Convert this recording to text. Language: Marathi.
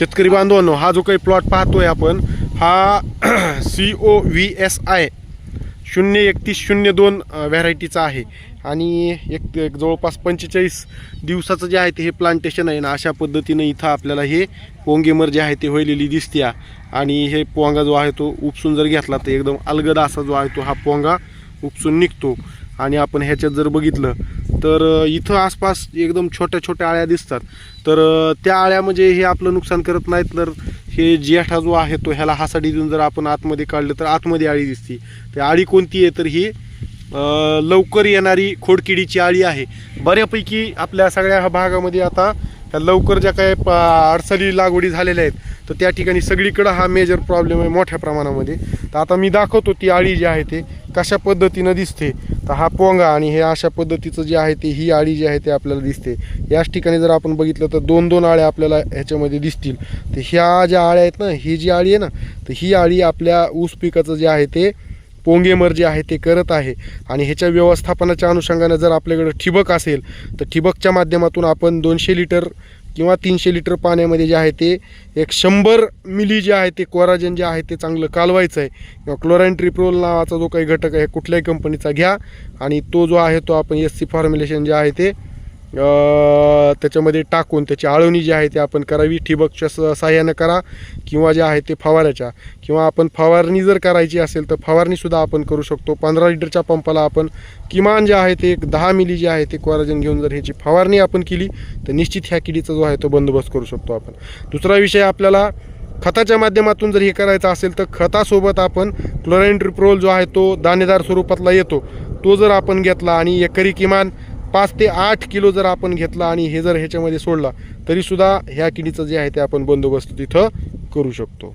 शेतकरी बांधवांनो हा जो काही प्लॉट पाहतोय आपण हा C O V S I शून्य एकतीस शून्य दोन व्हॅरायटीचा आहे. आणि एक एक जवळपास पंचेचाळीस दिवसाचं जे आहे ते हे प्लांटेशन आहे ना अशा पद्धतीनं इथं आपल्याला हे पोंगेमर जे आहे ते व्हायलेली दिसते आणि हे पोंगा जो आहे तो उपसून जर घेतला तर एकदम अलगद असा जो आहे तो हा पोंगा उपसून निघतो. आणि आपण ह्याच्यात जर बघितलं तर इथं आसपास एकदम छोट्या छोट्या आळ्या दिसतात. तर त्या आळ्या म्हणजे हे आपलं नुकसान करत नाहीत तर हे जेठा जो आहे तो ह्याला हासाडी देऊन जर आपण आतमध्ये काढलं तर आतमध्ये आळी दिसते. ते आळी कोणती आहे? तर ही लवकर येणारी खोडकिडीची आळी आहे. बऱ्यापैकी आपल्या सगळ्या ह्या भागामध्ये आता ह्या लवकर ज्या काही अडचणी लागवडी झालेल्या आहेत तर त्या ठिकाणी सगळीकडं हा मेजर प्रॉब्लेम आहे मोठ्या प्रमाणामध्ये. तर आता मी दाखवतो ती आळी जी आहे ते कशा पद्धतीनं दिसते. तर हा पोंगा आणि हे अशा पद्धतीचं जे आहे ते ही आळी जी आहे ते आपल्याला दिसते. याच ठिकाणी जर आपण बघितलं तर दोन दोन आळ्या आपल्याला ह्याच्यामध्ये दिसतील. तर ह्या ज्या आळ्या आहेत ना ही जी आळी आहे ना तर ही आळी आपल्या ऊस पिकाचं जे आहे ते पोंगेमर जे आहे ते करत आहे. आणि ह्याच्या व्यवस्थापनाच्या अनुषंगाने जर आपल्याकडं ठिबक असेल तर ठिबकच्या माध्यमातून आपण दोनशे लिटर किंवा तीनशे लिटर पाण्यामध्ये जे आहे ते एक शंभर मिली जे आहे ते कोराजन जे आहे ते चांगलं कालवायचं आहे. किंवा क्लोराईन ट्रिप्रोल नावाचा जो काही घटक आहे कुठल्याही कंपनीचा घ्या. आणि तो जो आहे तो आपण एस सी फॉर्म्युलेशन जे आहे ते त्याच्यामध्ये टाकून त्याची आळवणी जी आहे ते आपण करावी. ठिबकच्या स साह्यानं करा किंवा जे आहे ते फवाऱ्याच्या. किंवा आपण फवारणी जर करायची असेल तर फवारणीसुद्धा आपण करू शकतो. पंधरा लिटरच्या पंपाला आपण किमान जे आहे ते एक दहा मिली जे आहे ते कोराजन घेऊन जर ह्याची फवारणी आपण केली तर निश्चित ह्या किडीचा जो आहे तो बंदोबस्त करू शकतो आपण. दुसरा विषय आपल्याला खताच्या माध्यमातून जर हे करायचं असेल तर खतासोबत आपण क्लोराईन ट्रिप्रोल जो आहे तो दाणेदार स्वरूपातला येतो. तो जर आपण घेतला आणि एकरी किमान पाच ते आठ किलो जर आपण घेतला आणि हे जर ह्याच्यामध्ये सोडला तरीसुद्धा ह्या किडीचं जे आहे ते आपण बंदोबस्त तिथं करू शकतो.